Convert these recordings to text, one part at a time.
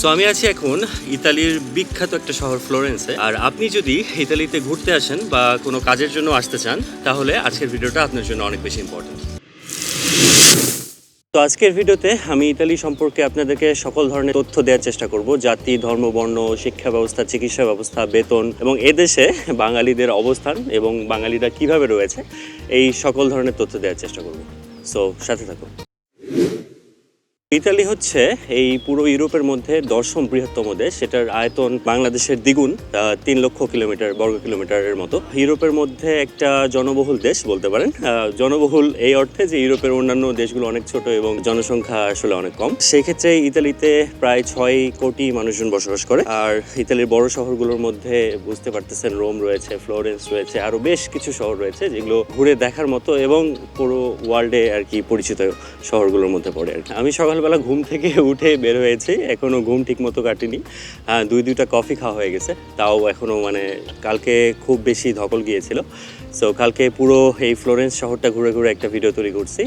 So আমি আছি এখন ইতালির বিখ্যাত একটা শহর ফ্লোরেন্সে। আর আপনি যদি ইতালিতে ঘুরতে আসেন বা কোনো কাজের জন্য আসতে চান, তাহলে আজকের ভিডিওটা আপনার জন্য অনেক বেশি ইম্পর্টেন্ট তো আজকের ভিডিওতে আমি ইতালি সম্পর্কে আপনাদেরকে সকল ধরনের তথ্য দেওয়ার চেষ্টা করব। জাতি, ধর্ম, বর্ণ, শিক্ষা ব্যবস্থা, চিকিৎসা ব্যবস্থা, বেতন এবং এদেশে বাঙালিদের অবস্থান এবং বাঙালিরা কীভাবে রয়েছে, এই সকল ধরনের তথ্য দেওয়ার চেষ্টা করব। সো সাথে থাকুন। ইতালি হচ্ছে এই পুরো ইউরোপের মধ্যে দশম বৃহত্তম দেশ। সেটার আয়তন বাংলাদেশের দ্বিগুণ তিন লক্ষ কিলোমিটার, বর্গ কিলোমিটারের মতো। ইউরোপের মধ্যে একটা জনবহুল দেশ বলতে পারেন। জনবহুল এই অর্থে যে ইউরোপের অন্যান্য দেশগুলো অনেক ছোট এবং জনসংখ্যা আসলে অনেক কম। সেই ক্ষেত্রে ইতালিতে প্রায় ছয় কোটি মানুষজন বসবাস করে। আর ইতালির বড় শহরগুলোর মধ্যে বুঝতে পারতেছেন, রোম রয়েছে, ফ্লোরেন্স রয়েছে, আরও বেশ কিছু শহর রয়েছে যেগুলো ঘুরে দেখার মতো এবং পুরো ওয়ার্ল্ডে আর কি পরিচিত শহরগুলোর মধ্যে পড়ে আর কি। আমি সকালবেলা ঘুম থেকে উঠে বের হয়েছি। এখনও ঘুম ঠিক মতো কাটিনি দুই দুইটা কফি খাওয়া হয়ে গেছে। তাও এখনও মানে কালকে খুব বেশি ধকল গিয়েছিল। সো কালকে পুরো এই ফ্লোরেন্স শহরটা ঘুরে ঘুরে একটা ভিডিও তৈরি করছি।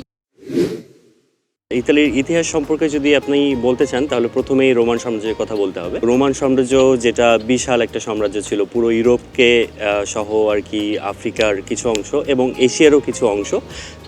ইতালির ইতিহাস সম্পর্কে যদি আপনি বলতে চান, তাহলে প্রথমেই রোমান সাম্রাজ্যের কথা বলতে হবে। রোমান সাম্রাজ্য যেটা বিশাল একটা সাম্রাজ্য ছিল, পুরো ইউরোপকে সহ আর কি আফ্রিকার কিছু অংশ এবং এশিয়ারও কিছু অংশ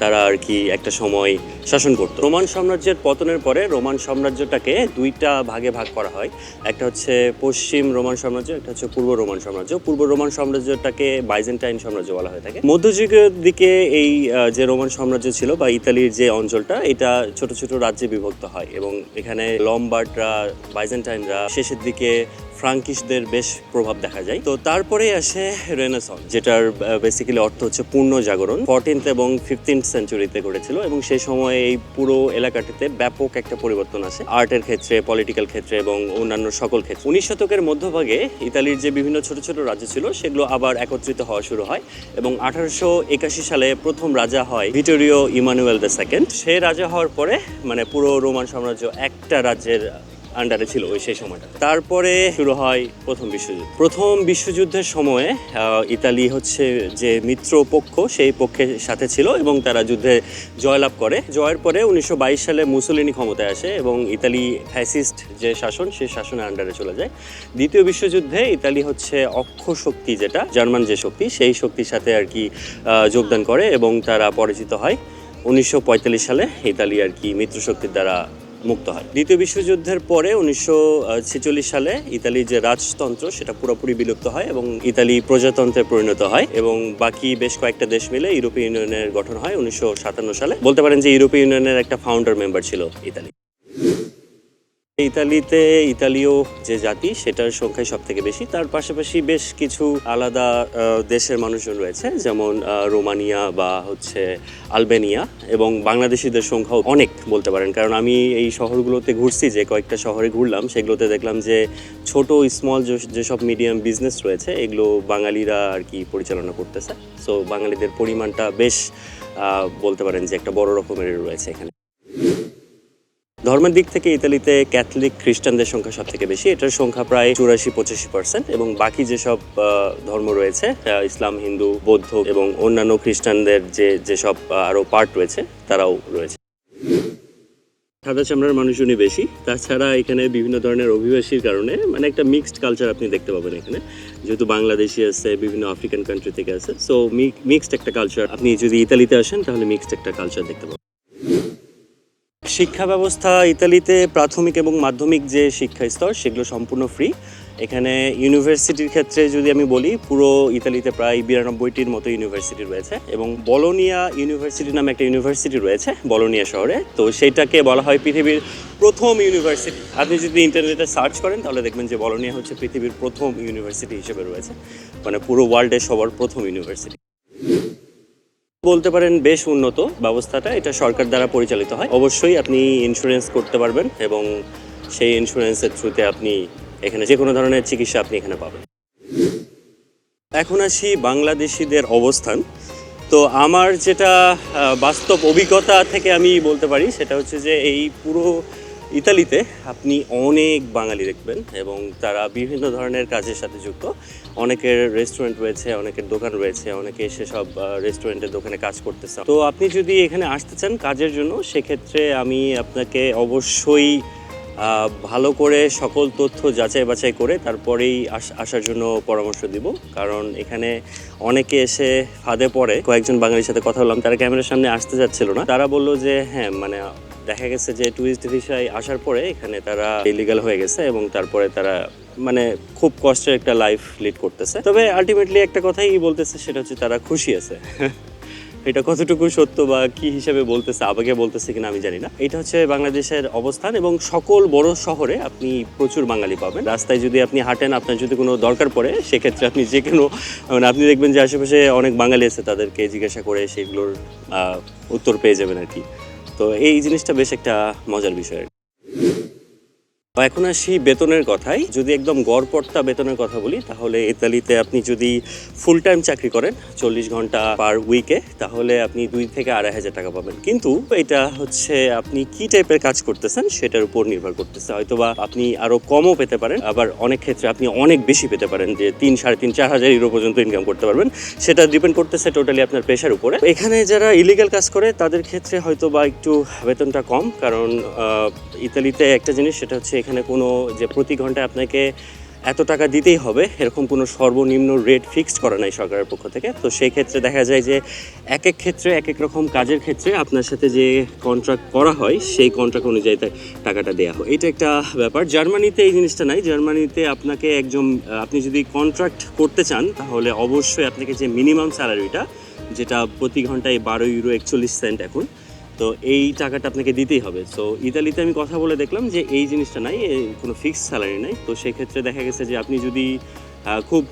তারা আর কি একটা সময় শাসন করতো। রোমান সাম্রাজ্যের পতনের পরে রোমান সাম্রাজ্যটাকে দুইটা ভাগে ভাগ করা হয়। একটা হচ্ছে পশ্চিম রোমান সাম্রাজ্য, একটা হচ্ছে পূর্ব রোমান সাম্রাজ্য। পূর্ব রোমান সাম্রাজ্যটাকে বাইজেন্টাইন সাম্রাজ্য বলা হয়ে থাকে। মধ্যযুগের দিকে এই যে রোমান সাম্রাজ্য ছিল বা ইতালির যে অঞ্চলটা, এটা ছোট ছোট রাজ্যে বিভক্ত হয় এবং এখানে লম্বার্ডরা বাইজেন্টাইনরা শেষের দিকে ফ্রাঙ্কিশদের বেশ প্রভাব দেখা যায়। তো তারপরে আসে রেনেসন যেটার বেসিক্যালি অর্থ হচ্ছে পূর্ণ জাগরণ। ফোরটিন্থ এবং ফিফটিন্থ সেঞ্চুরিতে ঘটেছিল এবং সেই সময় এই পুরো এলাকাটিতে ব্যাপক একটা পরিবর্তন আসে। আর্টের ক্ষেত্রে পলিটিক্যাল ক্ষেত্রে এবং অন্যান্য সকল ক্ষেত্রে। উনিশ শতকের মধ্যভাগে ইতালির যে বিভিন্ন ছোট ছোট রাজ্য ছিল, সেগুলো আবার একত্রিত হওয়া শুরু হয় এবং আঠারোশো একাশি সালে প্রথম রাজা হয় ভিটোরিও ইমানুয়েল দ্য সেকেন্ড। সে রাজা হওয়ার পরে মানে পুরো রোমান সাম্রাজ্য একটা রাজ্যের আন্ডারে ছিল ওই সেই সময়টা। তারপরে শুরু হয় প্রথম বিশ্বযুদ্ধ। প্রথম বিশ্বযুদ্ধের সময়ে ইতালি হচ্ছে যে মিত্র পক্ষ, সেই পক্ষের সাথে ছিল এবং তারা যুদ্ধে জয়লাভ করে। জয়ের পরে উনিশশো বাইশ সালে মুসলিনি ক্ষমতায় আসে এবং ইতালি ফ্যাসিস্ট যে শাসন, সেই শাসনের আন্ডারে চলে যায়। দ্বিতীয় বিশ্বযুদ্ধে ইতালি হচ্ছে অক্ষ শক্তি যেটা, জার্মান যে শক্তি, সেই শক্তির সাথে আর কি যোগদান করে এবং তারা পরাজিত হয়। উনিশশো পঁয়তাল্লিশ সালে ইতালি আর কি মিত্রশক্তির দ্বারা মুক্ত হয়। দ্বিতীয় বিশ্বযুদ্ধের পরে উনিশশো ছেচল্লিশ সালে ইতালির যে রাজতন্ত্র, সেটা পুরোপুরি বিলুপ্ত হয় এবং ইতালি প্রজাতন্ত্রে পরিণত হয় এবং বাকি বেশ কয়েকটা দেশ মিলে ইউরোপীয় ইউনিয়নের গঠন হয় উনিশশো সাতান্ন সালে। বলতে পারেন যে ইউরোপীয় ইউনিয়নের একটা ফাউন্ডার মেম্বার ছিল ইতালি। ইতালিতে ইতালীয় যে জাতি, সেটার সংখ্যাই সব থেকে বেশি। তার পাশাপাশি বেশ কিছু আলাদা দেশের মানুষজন রয়েছে, যেমন রোমানিয়া বা হচ্ছে আলবেনিয়া, এবং বাংলাদেশিদের সংখ্যাও অনেক বলতে পারেন। কারণ আমি এই শহরগুলোতে ঘুরছি, যে কয়েকটা শহরে ঘুরলাম, সেগুলোতে দেখলাম যে ছোট স্মল যেসব মিডিয়াম বিজনেস রয়েছে, এগুলো বাঙালিরা আর কি পরিচালনা করতেছে। সো বাঙালিদের পরিমাণটা বেশ বলতে পারেন যে একটা বড় রকমের রয়েছে এখানে। ধর্মের দিক থেকে ইতালিতে ক্যাথলিক খ্রিস্টানদের সংখ্যা সব থেকে বেশি। এটার সংখ্যা প্রায় চুরাশি পঁচাশি পার্সেন্ট এবং বাকি যেসব ধর্ম রয়েছে ইসলাম হিন্দু বৌদ্ধ এবং অন্যান্য খ্রিস্টানদের যে যেসব আহ, আরও পার্ট রয়েছে তারাও রয়েছে। সাদা চামড়ার মানুষজনই বেশি। তাছাড়া এখানে বিভিন্ন ধরনের অভিবাসীর কারণে মানে একটা মিক্সড কালচার আপনি দেখতে পাবেন এখানে। যেহেতু বাংলাদেশি আছে বিভিন্ন আফ্রিকান কান্ট্রি থেকে আছে সো মিক্সড একটা কালচার আপনি যদি ইতালিতে আসেন তাহলে মিক্সড একটা কালচার দেখতে পাবেন। শিক্ষা ব্যবস্থা ইতালিতে প্রাথমিক এবং মাধ্যমিক যে শিক্ষা স্তর সেগুলো সম্পূর্ণ ফ্রি এখানে ইউনিভার্সিটির ক্ষেত্রে যদি আমি বলি, পুরো ইতালিতে প্রায় বিরানব্বইটির মতো ইউনিভার্সিটি রয়েছে এবং বলোনিয়া ইউনিভার্সিটি নামে একটা ইউনিভার্সিটি রয়েছে বলোনিয়া শহরে। তো সেইটাকে বলা হয় পৃথিবীর প্রথম ইউনিভার্সিটি আপনি যদি ইন্টারনেটে সার্চ করেন, তাহলে দেখবেন যে বলোনিয়া হচ্ছে পৃথিবীর প্রথম ইউনিভার্সিটি হিসেবে রয়েছে। মানে পুরো ওয়ার্ল্ডে সবার প্রথম ইউনিভার্সিটি বলতে পারেন বেশ উন্নত ব্যবস্থাটা, এটা সরকার দ্বারা পরিচালিত হয়। অবশ্যই আপনি ইন্স্যুরেন্স করতে পারবেন এবং সেই ইন্স্যুরেন্সের থ্রুতে আপনি এখানে যে কোনো ধরনের চিকিৎসা আপনি এখানে পাবেন। এখন আসি বাংলাদেশিদের অবস্থান। তো আমার যেটা বাস্তব অভিজ্ঞতা থেকে আমি বলতে পারি, সেটা হচ্ছে যে এই পুরো ইতালিতে আপনি অনেক বাঙালি দেখবেন এবং তারা বিভিন্ন ধরনের কাজের সাথে যুক্ত। অনেকের রেস্টুরেন্ট রয়েছে, অনেকের দোকান রয়েছে, অনেকে এসে সব রেস্টুরেন্টের দোকানে কাজ করতেছে। তো আপনি যদি এখানে আসতে চান কাজের জন্য, সেক্ষেত্রে আমি আপনাকে অবশ্যই ভালো করে সকল তথ্য যাচাই বাছাই করে তারপরেই আস- আসার জন্য পরামর্শ দিব। কারণ এখানে অনেকে এসে ফাঁদে পড়ে। কয়েকজন বাঙালির সাথে কথা বললাম, তারা ক্যামেরার সামনে আসতে যাচ্ছিল না। তারা বলল যে হ্যাঁ মানে দেখা গেছে যে টুরিস্ট ভিসায় আসার পরে এখানে তারা ইলিগাল হয়ে গেছে এবং তারপরে তারা মানে খুব কষ্টের একটা লাইফ লিড করতেছে। তবে আলটিমেটলি একটা কথাই বলতেছে, সেটা হচ্ছে তারা খুশি আছে। এটা কতটুকু সত্য বা কি হিসাবে বলতেছে, আবেগে বলতেছে কিনা আমি জানি না। এটা হচ্ছে বাংলাদেশের অবস্থান এবং সকল বড় শহরে আপনি প্রচুর বাঙালি পাবেন। রাস্তায় যদি আপনি হাঁটেন, আপনার যদি কোনো দরকার পড়ে, সেক্ষেত্রে আপনি যে কোনো মানে আপনি দেখবেন যে আশেপাশে অনেক বাঙালি আছে তাদেরকে জিজ্ঞাসা করে সেগুলোর উত্তর পেয়ে যাবেন আর কি। তো এই জিনিসটা বেশ একটা মজার বিষয়। এখন আসি বেতনের কথাই। যদি একদম গড়পড়তা বেতনের কথা বলি, তাহলে ইতালিতে আপনি যদি ফুল টাইম চাকরি করেন, চল্লিশ ঘণ্টা পার উইকে তাহলে আপনি দুই থেকে আড়াই হাজার টাকা পাবেন। কিন্তু এটা হচ্ছে আপনি কি টাইপের কাজ করতেছেন, সেটার উপর নির্ভর করতেছে। হয়তোবা আপনি আরও কমও পেতে পারেন, আবার অনেক ক্ষেত্রে আপনি অনেক বেশি পেতে পারেন, যে তিন, সাড়ে তিন, চার হাজার ইউরো পর্যন্ত ইনকাম করতে পারবেন। সেটা ডিপেন্ড করতেছে টোটালি আপনার পেশার উপরে। এখানে যারা ইলিগাল কাজ করে, তাদের ক্ষেত্রে হয়তো বা একটু বেতনটা কম, কারণ ইতালিতে একটা জিনিস, সেটা হচ্ছে এখানে কোনো যে প্রতি ঘন্টায় আপনাকে এত টাকা দিতেই হবে, এরকম কোনো সর্বনিম্ন রেট ফিক্সড করা নাই সরকারের পক্ষ থেকে। তো সেই ক্ষেত্রে দেখা যায় যে এক এক ক্ষেত্রে এক এক রকম কাজের ক্ষেত্রে আপনার সাথে যে কন্ট্রাক্ট করা হয়, সেই কন্ট্রাক্ট অনুযায়ী টাকাটা দেওয়া হয়। এটা একটা ব্যাপার। জার্মানিতে এই জিনিসটা নাই। জার্মানিতে আপনাকে একজন আপনি যদি কন্ট্রাক্ট করতে চান, তাহলে অবশ্যই আপনাকে যে মিনিমাম স্যালারিটা যেটা প্রতি ঘন্টায় বারো ইউরো একচল্লিশ সেন্ট এখন তো এই টাকাটা আপনাকে দিতেই হবে। সো ইতালিতে আমি কথা বলে দেখলাম যে এই জিনিসটা নাই কোনো ফিক্স স্যালারি নাই। তো সেক্ষেত্রে দেখা গেছে যে আপনি যদি খুব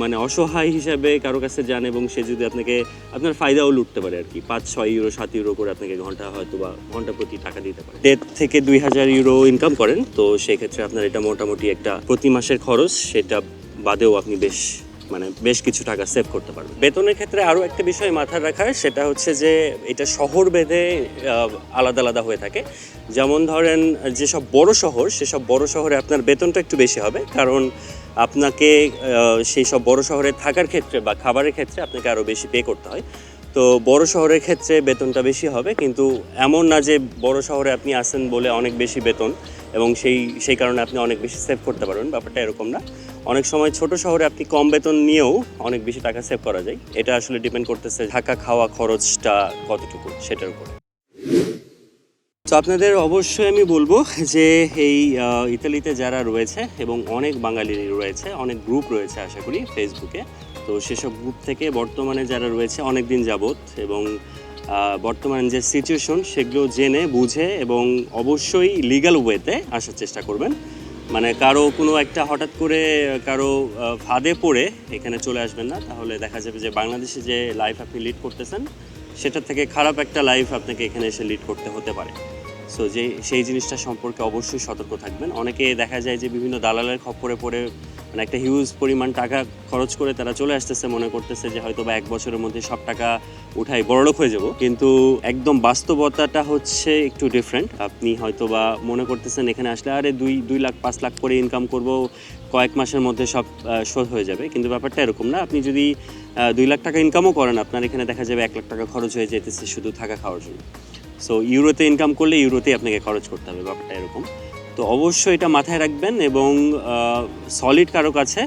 মানে অসহায় হিসাবে কারও কাছে যান এবং সে যদি আপনাকে, আপনার ফায়দাও লুটতে পারে আর কি। পাঁচ, ছয় ইউরো সাত ইউরো করে আপনাকে ঘণ্টা হয়তো বা ঘণ্টা প্রতি টাকা দিতে পারে। দেড় থেকে দুই হাজার ইউরো ইনকাম করেন, তো সেক্ষেত্রে আপনার এটা মোটামুটি একটা প্রতি মাসের খরচ, সেটা বাদেও আপনি বেশ মানে বেশ কিছু টাকা সেভ করতে পারবে। বেতনের ক্ষেত্রে আরও একটা বিষয় মাথায় রাখার, সেটা হচ্ছে যে এটা শহর ভেদে আলাদা আলাদা হয়ে থাকে। যেমন ধরেন, যেসব বড় শহর, সেসব বড় শহরে আপনার বেতনটা একটু বেশি হবে। কারণ আপনাকে সেই সব বড় শহরে থাকার ক্ষেত্রে বা খাবারের ক্ষেত্রে আপনাকে আরও বেশি পে করতে হয়। তো বড় শহরের ক্ষেত্রে বেতনটা বেশি হবে, কিন্তু এমন না যে বড় শহরে আপনি আসেন বলে অনেক বেশি বেতন এবং সেই সেই কারণে আপনি অনেক বেশি সেভ করতে পারবেন, ব্যাপারটা এরকম না। অনেক সময় ছোট শহরে আপনি কম বেতন নিয়েও অনেক বেশি টাকা সেভ করা যায়। এটা আসলে ডিপেন্ড করতেছে থাকা খাওয়া খরচটা কতটুকু, সেটার উপরে। তো আপনাদের অবশ্যই আমি বলব যে এই ইতালিতে যারা রয়েছে এবং অনেক বাঙালি রয়েছে, অনেক গ্রুপ রয়েছে আশা করি ফেসবুকে তো সেসব গ্রুপ থেকে বর্তমানে যারা রয়েছে অনেক দিন যাবৎ এবং বর্তমান যে সিচুয়েশন সেগুলো জেনে, বুঝে এবং অবশ্যই লিগ্যাল ওয়েতে আসার চেষ্টা করবেন। মানে কারও কোনো একটা হঠাৎ করে কারও ফাঁদে পড়ে এখানে চলে আসবেন না, তাহলে দেখা যাবে যে বাংলাদেশে যে লাইফ আপনি লিড করতেছেন সেটা থেকে খারাপ একটা লাইফ আপনাকে এখানে এসে লিড করতে হতে পারে। সো যে, সেই জিনিসটা সম্পর্কে অবশ্যই সতর্ক থাকবেন। অনেকে দেখা যায় যে, বিভিন্ন দালালের খপ্পরে পড়ে মানে একটা হিউজ পরিমাণ টাকা খরচ করে তারা চলে আসতেছে, মনে করতেছে যে হয়তো বা এক বছরের মধ্যে সব টাকা উঠাই বড়লোক হয়ে যাব। কিন্তু একদম বাস্তবতাটা হচ্ছে একটু ডিফারেন্ট আপনি হয়তো বা মনে করতেছেন, এখানে আসলে, আরে, দুই দুই লাখ, পাঁচ লাখ করে ইনকাম করব, কয়েক মাসের মধ্যে সব শোধ হয়ে যাবে। কিন্তু ব্যাপারটা এরকম না। আপনি যদি দুই লাখ টাকা ইনকামও করেন, আপনার এখানে দেখা যাবে এক লাখ টাকা খরচ হয়ে যেতেছে শুধু থাকা খাওয়ার জন্য। সো ইউরোতে ইনকাম করলে ইউরোতে আপনাকে খরচ করতে হবে, ব্যাপারটা এরকম। তো অবশ্যই এটা মাথায় রাখবেন এবং সলিড কারও কাছে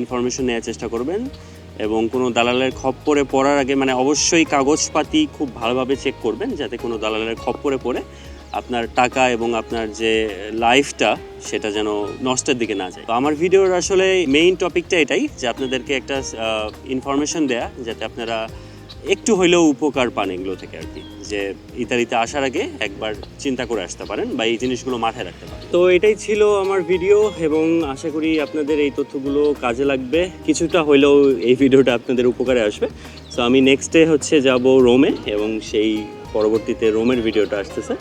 ইনফরমেশন নেওয়ার চেষ্টা করবেন এবং কোনো দালালের খপ্পরে পড়ার আগে মানে অবশ্যই কাগজপাতি খুব ভালোভাবে চেক করবেন যাতে কোনো দালালের খপ্পরে পড়ে আপনার টাকা এবং আপনার যে লাইফটা সেটা যেন নষ্টের দিকে না যায়। তো আমার ভিডিওর আসলে মেইন টপিকটা এটাই যে আপনাদেরকে একটা ইনফরমেশন দেয়া যাতে আপনারা একটু হইলেও উপকার পান এগুলো থেকে আর কি, যে ইতালিতে আসার আগে একবার চিন্তা করে আসতে পারেন বা এই জিনিসগুলো মাথায় রাখতে পারেন। তো এটাই ছিল আমার ভিডিও এবং আশা করি আপনাদের এই তথ্যগুলো কাজে লাগবে। কিছুটা হইলেও এই ভিডিওটা আপনাদের উপকারে আসবে। তো আমি নেক্সট ডে হচ্ছে যাব রোমে এবং সেই পরবর্তীতে রোমের ভিডিওটা আসতেছে।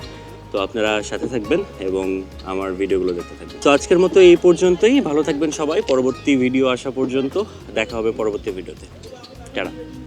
তো আপনারা সাথে থাকবেন এবং আমার ভিডিওগুলো দেখতে থাকবেন। তো আজকের মতো এই পর্যন্তই। ভালো থাকবেন সবাই। পরবর্তী ভিডিও আসা পর্যন্ত দেখা হবে পরবর্তী ভিডিওতে। টাটা।